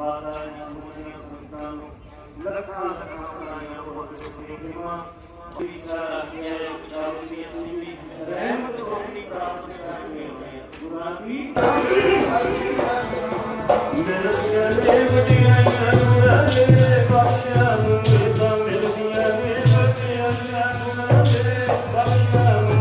ਮਾਤਾ ਜੀ ਸੰਤਾਂ ਨੂੰ ਲੱਖਾਂ ਲੱਖਾਂ ਬਹੁਤ ਕਿਰਪਾ ਵਿਚਾਰ ਰੱਖਿਆ ਪੰਜਾਬ ਦੀ ਰਹਿਮਤ ਹੋਣੀ ਪ੍ਰਾਪਤ ਕਰਨੀ ਹੋਏ ਗੁਰਾਂ ਦੀ ਮਿਲਦੀਆਂ ਨੇ ਵਡੀਆਂ ਗੁਰਾਂ ਦੇ ਬਖਸ਼ਿਆ ਨੂੰ ਮਿਲਦਾ ਮਿਲਦੀਆਂ ਨੇ ਵਡੀਆਂ ਗੁਰਾਂ ਦੇ ਬਖਸ਼ਿਆ ਨੂੰ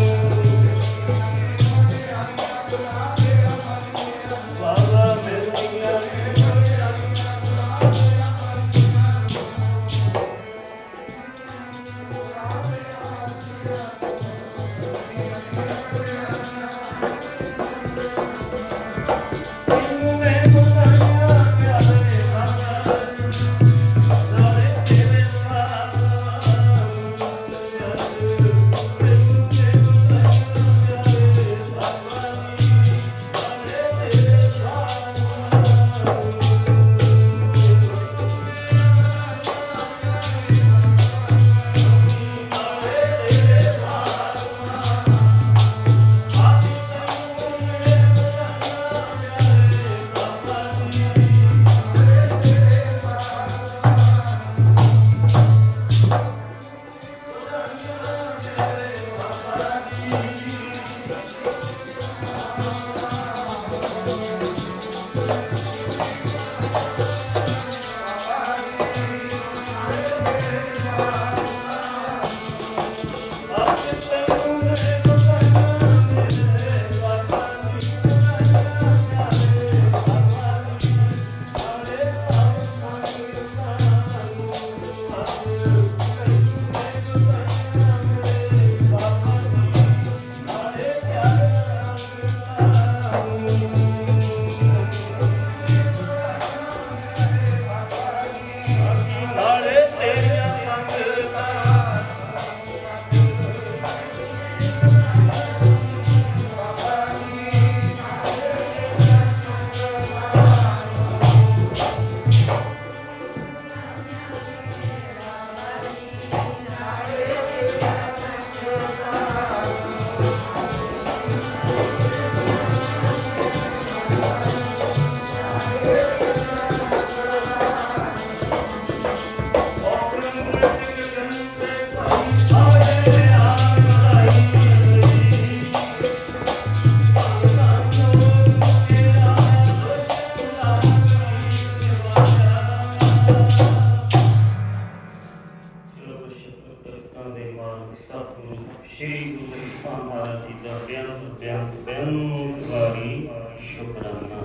ਸ਼੍ਰੀ ਗੁਰੂ ਸਾਹਿਬ ਮਹਾਰਾਜ ਜੀ ਦਾ ਬਿਆਨ ਬਿਆਨ ਬਿਆਨ ਸ਼ੁਕਰਾਨਾ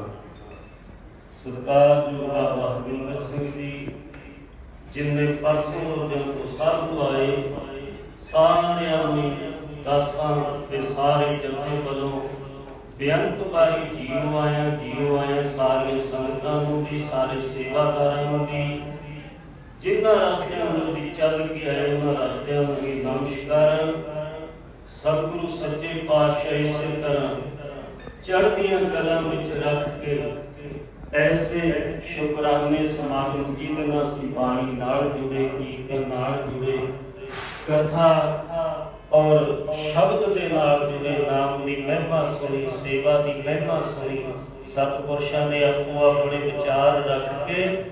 ਸਤਿਕਾਰ ਜੋ ਬਾਬਾ ਹਰਜਿੰਦਰ ਸਿੰਘ ਜੀ ਜਿਨਨੇ ਪਰਸੋਂ ਦਿਨ ਤੋਂ ਸਾਧੂ ਆਏ, ਸਾਰਿਆਂ ਨੂੰ ਦਾਸਾਂ ਤੇ ਸਾਰੇ ਜਨਤੇ ਵੱਲੋਂ ਬੇਅੰਤ ਵਾਰੀ ਜੀਵ ਆਇਆ ਜੀਵ ਆਇਆ ਸਾਰੀਆਂ ਸੰਗਤਾਂ ਨੂੰ ਵੀ, ਸਾਰੇ ਸੇਵਾਦਾਰਾਂ ਨੂੰ ਵੀ, ਜਿਨ੍ਹਾਂ ਰਸਤਿਆਂ ਨੂੰ ਵੀ ਚੱਲ ਕੇ ਆਏ, ਉਹਨਾਂ ਰਸਤਿਆਂ ਨੂੰ ਵੀ ਨਮਸਕਾਰ ਸਤਿਗੁਰੂ ਸੱਚੇ ਪਾਤਸ਼ਾਹ ਇਸੇ ਤਰ੍ਹਾਂ ਚੜ੍ਹਦੀਆਂ ਕਲਾਂ ਵਿੱਚ ਰੱਖ ਕੇ ਐਸੇ ਸ਼ੁਕਰਾਨੇ ਸਮਾਗਮ ਜਿਹਦੇ ਨਾਲ ਬਾਣੀ ਨਾਲ ਜੁੜੇ, ਕੀਰਤਨ ਨਾਲ ਜੁੜੇ, ਕਥਾ ਔਰ ਸ਼ਬਦ ਦੇ ਨਾਲ ਜੁੜੇ ਨਾਮ ਦੀ ਮਹਿਮਾ ਸੁਣੀ, ਸੇਵਾ ਦੀ ਮਹਿਮਾ ਸੁਣੀ, ਸਤਪੁਰਸ਼ਾਂ ਦੇ ਆਪੋ ਆਪਣੇ ਵਿਚਾਰ ਰੱਖ ਕੇ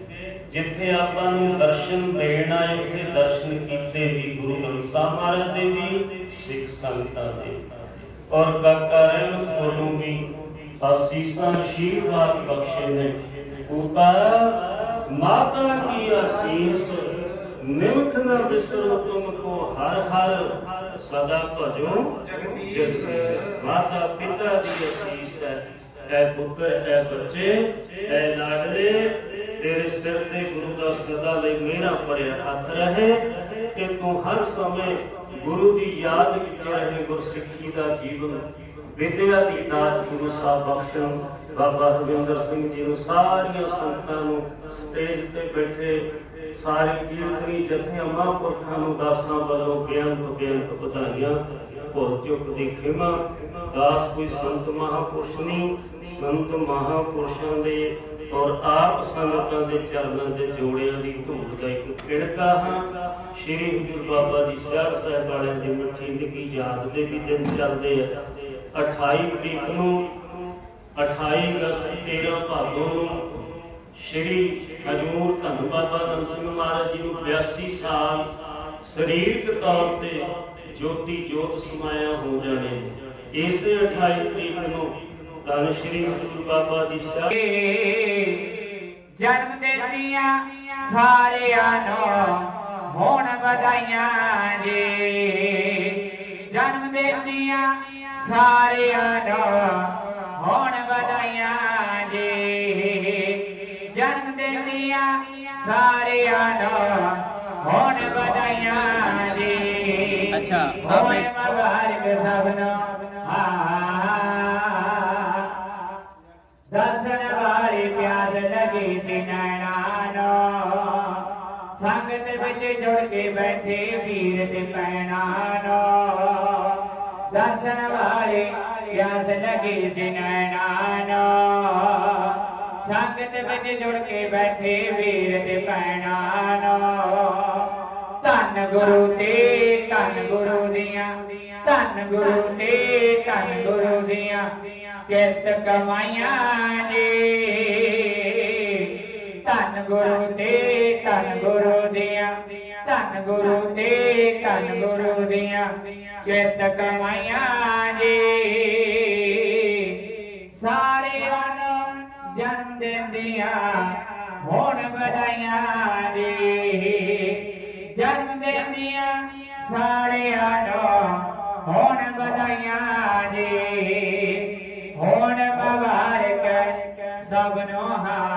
ਜਿੱਥੇ ਆਪਾਂ ਨੂੰ ਦਰਸ਼ਨ ਦੇਣ ਆਏ ਉੱਥੇ ਦਰਸ਼ਨ ਕੀਤੇ ਵੀ ਗੁਰੂ ਗ੍ਰੰਥ ਸਾਹਿਬ ਮਹਾਰਾਜ ਦੇ ਵੀ ਸਿੱਖ ਸੰਗਤਾਂ ਦੇ ਔਰ ਕਾਕਾ ਰਹਿਮਤ ਕੋਲੋਂ ਵੀ ਅਸੀਸਾਂ ਆਸ਼ੀਰਵਾਦ ਬਖਸ਼ੇ ਨੇ ਉਤਾਰ ਮਾਤਾ ਕੀ ਅਸੀਸ ਨਿਮਖ ਨ ਬਿਸਰੋ ਤੁਮ ਕੋ ਹਰ ਹਰ ਸਦਾ ਭਜੋ ਜਗਤੀ ਮਾਤਾ ਪਿਤਾ ਦੀ ਅਸੀਸ ਹੈ ਐ ਪੁੱਤਰ ਐ ਬੱਚੇ ਐ ਲਾਡਲੇ ਤੇਰੇ ਸਿਰ ਤੇ ਗੁਰੂ ਦਾ ਸਦਾ ਲਈ ਮੇਰਾ ਪੜਿਆ ਹੱਥ ਰਹੇ ਕਿ ਤੂੰ ਹਰ ਸਮੇਂ ਗੁਰੂ ਦੀ ਯਾਦ ਵਿੱਚ ਰਹੇ ਗੁਰਸਿੱਖੀ ਦਾ ਜੀਵਨ ਵਿਦਿਆ ਦੀ ਦਾਤ ਗੁਰੂ ਸਾਹਿਬ ਬਖਸ਼ਣ। ਬਾਬਾ ਹਰਵਿੰਦਰ ਸਿੰਘ ਜੀ ਨੂੰ ਸਾਰੀਆਂ ਸੰਗਤਾਂ ਨੂੰ ਸਟੇਜ ਤੇ ਬੈਠੇ ਸਾਰੇ ਕੀਰਤਨੀ ਜਥਿਆਂ, ਮਹਾਂਪੁਰਖਾਂ ਨੂੰ ਦਾਸਾਂ ਵੱਲੋਂ ਬੇਅੰਤ ਬੇਅੰਤ ਵਧਾਈਆਂ। ਭੁੱਲ ਚੁੱਕ ਦੀ ਖਿਮਾ ਦਾਸ ਕੋਈ ਸੰਤ ਮਹਾਂਪੁਰਸ਼ ਨਹੀਂ ਸੰਤ ਮਹਾਂਪੁਰਸ਼ਾਂ ਦੇ ਔਰ ਆਪ ਸੰਗਤਾਂ ਦੇ ਚਰਨਾਂ ਦੇ ਜੋੜਿਆਂ ਦੀ ਧੂੜ ਦਾ ਇੱਕ ਕਿੜਕਾ ਹਾਂ। ਸ਼੍ਰੀ ਹਜ਼ੂਰ ਬਾਬਾ ਜੀ ਸਾਹਿਬ ਸਾਹਿਬ ਵਾਲਿਆਂ ਦੀ ਮਿੱਠੀ ਯਾਦ ਦੇ ਵੀ ਦਿਨ ਚੱਲਦੇ ਆ। 28 ਤਰੀਕ ਨੂੰ 28 ਅਗਸਤ 13 ਭਾਦੋਂ ਨੂੰ ਸ਼੍ਰੀ ਹਜੂਰ ਧੰਨ ਬਾਬਾ ਧੰਨ ਸਿੰਘ ਮਹਾਰਾਜ ਜੀ ਨੂੰ 82 ਸਾਲ ਸਰੀਰਕ ਤੌਰ ਤੇ ਜੋਤੀ ਜੋਤ ਸਮਾਇਆ ਹੋ ਜਾਣੇ ਇਸ 28 ਤਰੀਕ ਨੂੰ ਧੰਨ ਸ਼੍ਰੀ ਹਜੂਰ ਬਾਬਾ ਦੀ ਸਾਹਿਬ ਜਨਮ ਦਿਨ ਸਾਰਿਆਂ ਨੂੰ ਹੋਣ ਵਧਾਈਆਂ ਜੀ। ਜਨਮ ਦਿਨ ਦੀਆਂ ਸਾਰਿਆਂ ਨੂੰ ਹੋਣ ਵਧਾਈਆਂ ਜੀ। ਜਨਮ ਦਿਨੀਆਂ ਸਾਰਿਆਂ ਨੂੰ ਹੋਣ ਵਧਾਈਆਂ ਅੱਛਾ, ਹੋਣ ਆਪੇ- ਮਬਾਰਕ ਸਭਨੋ ਹਾਂ ਦਰਸ਼ਨ ਵਾਲੀ ਪਿਆਸ ਲਗੀ ਸੀ ਨੈਣਾਂ ਨੂੰ ਸੰਗਤ ਵਿੱਚ ਜੁੜ ਕੇ ਬੈਠੇ ਵੀਰ ਤੇ ਭੈਣਾਂ ਨੂੰ ਦਰਸ਼ਨ ਵਾਲੀ ਪਿਆਸ ਲਗੀ ਸੀ ਨੈਣਾਂ ਨੂੰ ਸੰਗਤ ਵਿੱਚ ਜੁੜ ਕੇ ਬੈਠੇ ਵੀਰ ਤੇ ਭੈਣਾਂ ਨੂੰ ਧੰਨ ਗੁਰੂ ਤੇ ਧੰਨ ਗੁਰੂ ਦੀਆਂ, ਧੰਨ ਗੁਰੂ ਤੇ ਧੰਨ ਗੁਰੂ ਦੀਆਂ, ਕਿਰਤ ਕਮਾਈਆਂ ਜੀ ਧੰਨ ਗੁਰੂ ਤੇ ਧੰਨ ਗੁਰੂ ਦੀਆਂ, ਧੰਨ ਗੁਰੂ ਤੇ ਧੰਨ ਗੁਰੂ ਦੀਆਂ, ਕਿਰਤ ਕਮਾਈਆਂ ਜੀ ਸਾਰਿਆਂ ਨੂੰ ਜਨਮ ਦਿਨ ਦੀਆਂ ਹੋਣ ਵਧਾਈਆਂ ਸਾਰਿਆਂ ਨੂੰ ਹੋਣ ਵਧਾਈਆਂ ਜੀ। ਹੋਣ ਮੁਬਾਰਕ ਸਭ ਨੂੰ ਹਾਂ